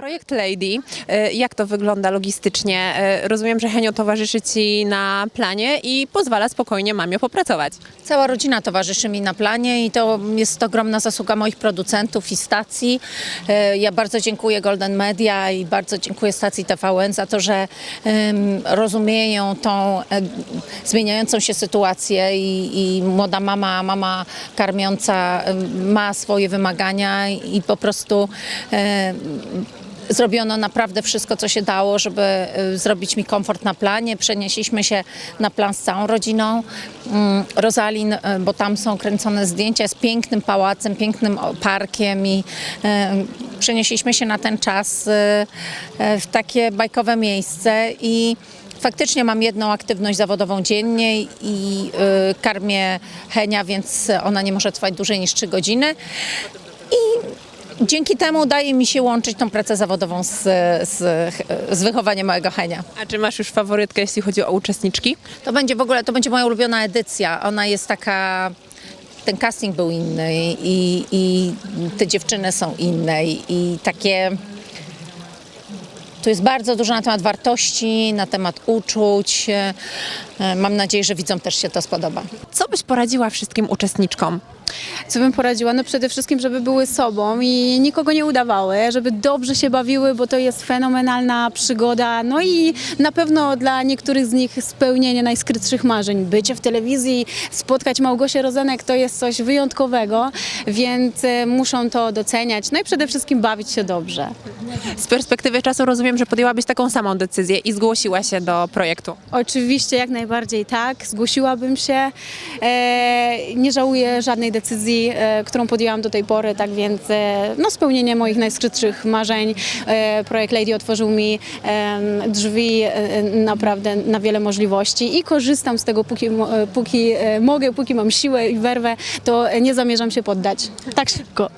Projekt Lady, e, jak to wygląda logistycznie? E, Rozumiem, że Henio towarzyszy Ci na planie i pozwala spokojnie mamie popracować. Cała rodzina towarzyszy mi na planie i to jest ogromna zasługa moich producentów i stacji. E, Ja bardzo dziękuję Golden Media i bardzo dziękuję stacji TVN za to, że rozumieją tą zmieniającą się sytuację i, i młoda mama, mama karmiąca ma swoje wymagania i po prostu Zrobiono naprawdę wszystko, co się dało, żeby y, zrobić mi komfort na planie. Przenieśliśmy się na plan z całą rodziną. Mm, Rosalin, y, bo tam są kręcone zdjęcia z pięknym pałacem, pięknym parkiem i y, przenieśliśmy się na ten czas w takie bajkowe miejsce i Faktycznie mam jedną aktywność zawodową dziennie i karmię Henia, więc ona nie może trwać dłużej niż 3 godziny. Dzięki temu udaje mi się łączyć tą pracę zawodową z, z, z wychowaniem małego Henia. A czy masz już faworytkę, jeśli chodzi o uczestniczki? To będzie w ogóle, to będzie moja ulubiona edycja. Ona jest taka, ten casting był inny i, i te dziewczyny są inne i, i takie... Tu jest bardzo dużo na temat wartości, na temat uczuć. E, Mam nadzieję, że widzom też się to spodoba. Co byś poradziła wszystkim uczestniczkom? Co bym poradziła? No przede wszystkim, żeby były sobą i nikogo nie udawały, żeby dobrze się bawiły, bo to jest fenomenalna przygoda. No i na pewno dla niektórych z nich spełnienie najskrytszych marzeń. Bycie w telewizji, spotkać Małgosię Rozenek to jest coś wyjątkowego, więc e, muszą to doceniać. No i przede wszystkim bawić się dobrze. Z perspektywy czasu rozumiem, że podjęłabyś taką samą decyzję i zgłosiła się do projektu. Oczywiście, jak najbardziej tak, zgłosiłabym się. E, nie żałuję żadnej decyzji, e, którą podjęłam do tej pory, tak więc e, no, spełnienie moich najskrytszych marzeń. E, projekt Lady otworzył mi drzwi naprawdę na wiele możliwości i korzystam z tego, póki, póki mogę, póki mam siłę i werwę, to nie zamierzam się poddać tak szybko.